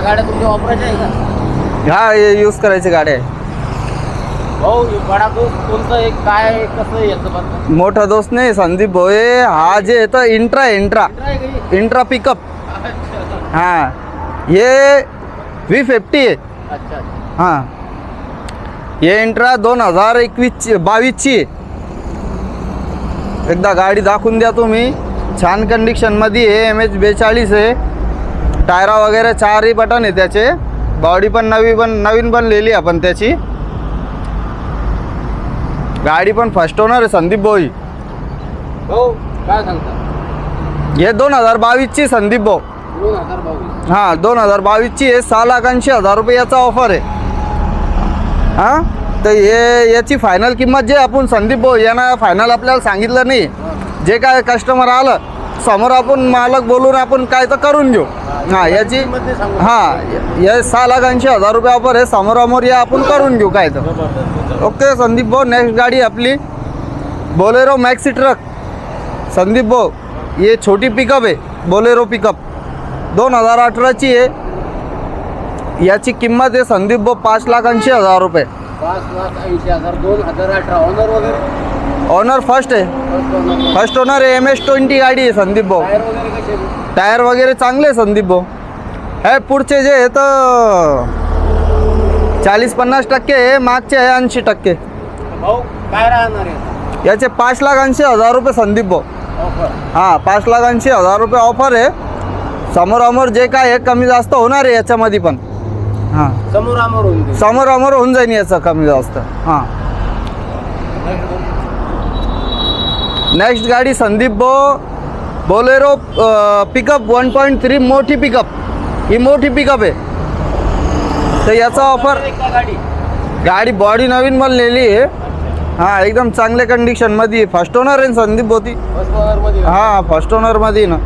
ह्या गाड्या तुमच्या वापरायच्या आहे का? ह्या यूज करायची गाडी आहे. भाऊ हे बडा दोस्त कोणतं एक काय आहे, कसं आहे याचं बद्दल मोठा दोस्त नाही संदीप भोये हा जे येतं इंट्रा इंट्रा. हे? इंट्रा पिकअप हां. हे व्ही फिफ्टी आहे. हां. हे इंट्रा दोन हजार एकवीसची बावीसची आहे. एकदा गाडी दाखवून द्या तुम्ही. छान कंडिशनमध्ये आहे एम एच बेचाळीस आहे. टायरा वगैरे चारही बटन आहे त्याचे. बॉडी पण नवी पण नवीन बनलेली आपण त्याची. गाडी पण फर्स्ट ओनर आहे संदीप भाई भाऊ काय सांगता? हे दोन हजार बावीसची संदीप भाऊ. हां दोन हजार बावीसची आहे सहा लाख ऐंशी हजार रुपये याचा ऑफर आहे. हां? तर हे याची फायनल किंमत जे आपण संदीप भाऊ यांना फायनल आपल्याला सांगितलं नाही. जे काय कस्टमर आलं समोर आपण मालक बोलून आपण काय तर करून घेऊ. हां याची हां हे सहा लाख ऐंशी हजार रुपये ऑफर आहे. समोरामोर या आपण करून घेऊ काय तर. ओके संदीप भाऊ नेक्स्ट गाडी आपली. बोलेरो मॅक्सी ट्रक संदीप भाऊ ये छोटी पिकअप आहे. बोलेरो पिकअप दोन हजार अठराची आहे. याची किंमत आहे संदीप भाऊ पाच लाख ऐंशी हजार रुपये. पाच लाख ऐंशी हजार दोन हजार अठरा. ऑनर वगैरे? ऑनर फर्स्ट आहे. फर्स्ट ओनर आहे एम एस ट्वेंटी गाडी आहे संदीप भाऊ. टायर वगैरे चांगले आहे संदीप भाऊ. हे पुढचे जे आहे तर चाळीस पन्नास टक्के आहे मागचे आहे ऐंशी टक्के. याचे पाच लाख ऐंशी हजार रुपये संदीप भाऊ. हां पाच लाख ऐंशी हजार रुपये ऑफर आहे. समोरामोर जे काय आहे कमी जास्त होणार आहे याच्यामध्ये पण. हां. समोर आमोर होऊन समोरामोर होऊन जाईल याचं कमी जास्त. हां. नेक्स्ट गाडी संदीप बो Bolero pickup one point three मोठी पिकअप ही मोठी पिकअप आहे. तर याचा ऑफर गाडी गाडी बॉडी नवीन बनलेली आहे. हां एकदम चांगल्या कंडिशनमध्ये फर्स्ट ओनर आहे संदीप बोती फर्स्ट ऑनरमध्ये हां फर्स्ट ओनरमध्ये ना.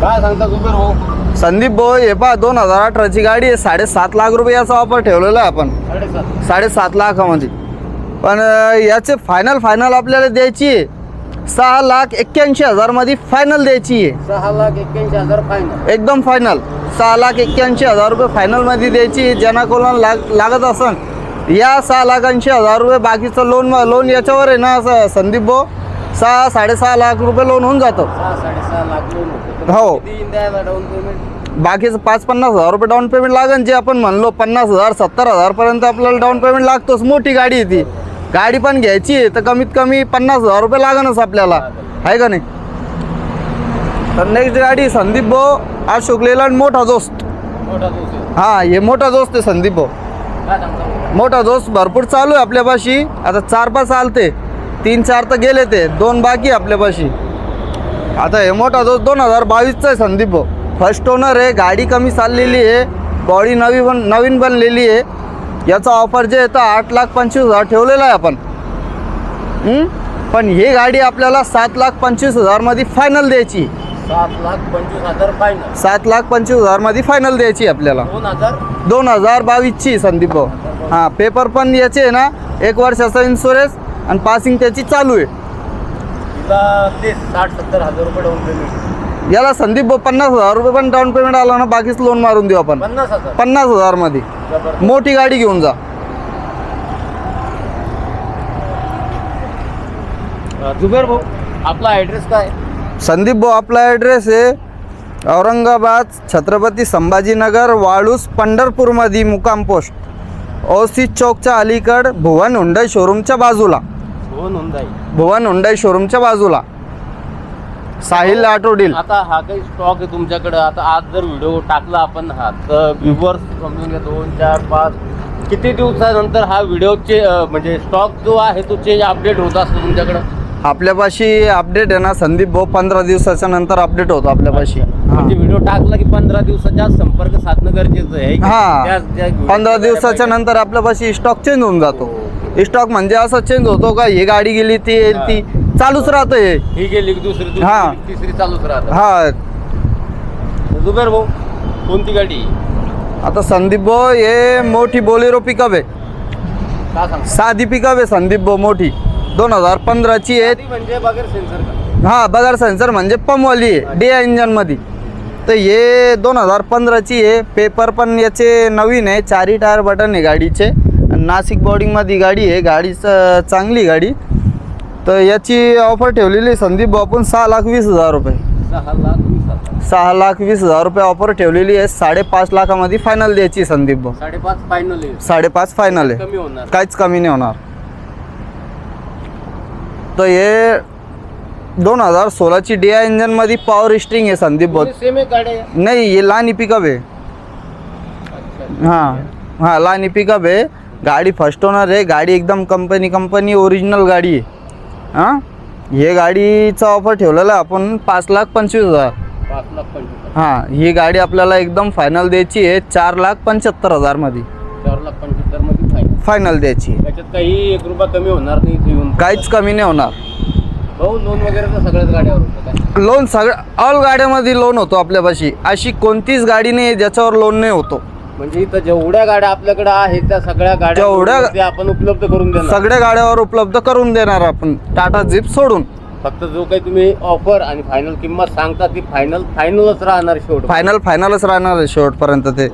काय सांगता कुबेर भाऊ संदीप भाऊ हे पहा दोन हजार अठराची गाडी आहे. साडेसात लाख रुपये याचा ऑफर ठेवलेला आहे आपण. साडेसात. साडेसात लाखामध्ये. पण अं, याचे फायनल फायनल आपल्याला द्यायची आहे. सहा लाख एक्क्याऐंशी हजारमध्ये फायनल द्यायची आहे. सहा लाख एक्क्याऐंशी हजार फायनल एकदम फायनल सहा लाख एक्क्याऐंशी हजार रुपये फायनलमध्ये द्यायची. ज्यांना कोणाला लाग लागत असन. या सहा लाख ऐंशी हजार रुपये बाकीचं लोन लोन याच्यावर आहे ना असं संदीप भाऊ? सहा साडेसहा लाख रुपये लोन होऊन जातं. सहा साडेसहा लाख लोन होतं. तर हो. किती येईन द्यायला डाऊन पेमेंट बाकीचं पाच पन्नास हजार रुपये डाऊन पेमेंट लागन जे आपण म्हणलो पन्नास हजार सत्तर हजारपर्यंत आपल्याला डाऊन पेमेंट लागतोच. मोठी गाडी आहे ती. गाडी पण घ्यायची आहे तर कमीत कमी पन्नास हजार रुपये लागणच आपल्याला. आहे का नाही? तर नेक्स्ट गाडी संदीप भाऊ अशोक लेलँड मोठा दोस्त मोठा आहे. हां हे मोठा दोस्त आहे संदीप भाऊ. काय सांगता मोठा दोस्त भरपूर चालू आहे आपल्यापाशी. आता चार पाच चालते तीन चार तर गेले ते दोन बाकी आपल्यापाशी. आता हे मोठा दोस्त दोन हजार बावीसचा आहे संदीप भाऊ. फर्स्ट ओनर आहे गाडी कमी चाललेली आहे बॉडी नवी बन नवीन बनलेली आहे. याचा ऑफर जे आहे तर आठ लाख पंचवीस हजार ठेवलेला आहे आपण? पण ही गाडी आपल्याला सात लाख पंचवीस हजारमध्ये फायनल द्यायची. सात लाख पंचवीस हजार फायनल सात लाख पंचवीस हजारमध्ये फायनल द्यायची आपल्याला. दोन हजार? दोन हजार बावीसची संदीप भाऊ. हां पेपर पण याचे आहे ना एक वर्षाचा इन्शुरन्स आणि पासिंग त्याची चालू आहे. तिला ते साठ सत्तर हजार रुपये डाऊन पेमेंट याला संदीप भाऊ पन्नास हजार रुपये पण डाऊन पेमेंट आला ना बाकीच लोन मारून देऊ आपण. पन्नास हजार. पन्नास जबरदस्त. मोठी गाडी घेऊन जा. जुबेर भाऊ आपला ॲड्रेस काय? संदीप भाऊ आपला ॲड्रेस आहे औरंगाबाद छत्रपती संभाजीनगर वाळूस पंढरपूरमध्ये मुकाम पोस्ट ओसी चौकच्या अलीकड भुवन हुंडाई शोरूमच्या बाजूला. हो नोंदाई भुवन हुंडाई शोरूमच्या बाजूला. साहिल ऑटो डील आता हा काही स्टॉक आहे तुमच्याकडे. आता आज जर व्हिडिओ टाकला आपण हा तर व्ह्युअर्स समजून घ्या. दोन चार पाच किती दिवसानंतर हा व्हिडिओचे म्हणजे स्टॉक जो आहे तो चेंज अपडेट होत असतो तुमच्याकडं? आपल्यापाशी अपडेट आहे ना संदीप भाऊ पंधरा दिवसाच्या नंतर अपडेट होतो आपल्यापाशी. म्हणजे व्हिडिओ टाकला की पंधरा दिवसाच्या संपर्क साधणं गरजेचं आहे हा. पंधरा च्या दिवसाच्या नंतर आपल्यापाशी स्टॉक चेंज होऊन जातो. स्टॉक म्हणजे असं चेंज होतो का? ही गाडी गेली ती येईल ती चालूच राहतं हे. ही गेली की दुसरी दुसरी हा. तिसरी चालूच राहत हा. जुबेर भाऊ कोणती गाडी? आता संदीप भाऊ हे मोठी बोलेरो पिकअप आहे. का सांग साधी पिकअप आहे संदीप भाऊ मोठी. दोन हजार पंधराची आहे. म्हणजे बघेर सेन्सर का? हा बघा सेन्सर म्हणजे पंपवाली आहे डी इंजनमध्ये तर हे दोन हजार पंधराची आहे. पेपर पण याचे नवीन आहे. चारी टायर बटन आहे गाडीचे. नाशिक बॉर्डिंगमध्ये गाडी आहे. गाडीचं चांगली गाडी. तर याची ऑफर ठेवलेली आहे संदीप भाऊ आपण सहा लाख वीस हजार रुपये. सहा लाख वीस हजार. सहा लाख वीस हजार रुपये ऑफर ठेवलेली आहे. साडेपाच लाखामध्ये फायनल द्यायची संदीप भाऊ साडेपाच फायनल आहे. साडेपाच फायनल आहे. होणार. काहीच कमी नाही होणार. तर हे दोन हजार सोळाची डी आय इंजनमध्ये पॉवर स्ट्रिंग आहे संदीप भाऊ सेम गाडी नाही हे लहानी पिकअप आहे. हां. हां लहानी पिकअप आहे. गाडी फर्स्ट ओनर आहे. गाडी एकदम कंपनी कंपनी ओरिजिनल गाडी आहे. हां? हे गाडीचा ऑफर ठेवलेला आपण पाच लाख पंचवीस हजार. पाच लाख पंचवीस हां ही गाडी आपल्याला एकदम फायनल द्यायची आहे. चार लाख पंच्याहत्तर हजारमध्ये. चार लाख फायनल फायनल द्यायची आहे. त्याच्यात काही एक रुपया कमी होणार नाही इथे येऊन. काहीच कमी नाही होणार. भाऊ लोन वगैरे तर सगळ्याच गाड्यावर होतं काय? लोन सगळ्या ऑल गाड्यामध्ये लोन होतो आपल्यापाशी. अशी कोणतीच गाडी नाही आहे ज्याच्यावर लोन नाही होतो. म्हणजे इथं जेवढ्या गाड्या आपल्याकडे आहेत त्या सगळ्या गाड्या जेवढ्या- ते आपण उपलब्ध करून देणार. सगळ्या गाड्यावर उपलब्ध करून देणार आपण. टाटा जीप सोडून. फक्त जो काही तुम्ही ऑफर आणि फायनल किंमत सांगता ती फायनल फायनलच राहणार शेवट फायनल फायनलच राहणार आहे शेवटपर्यंत ते.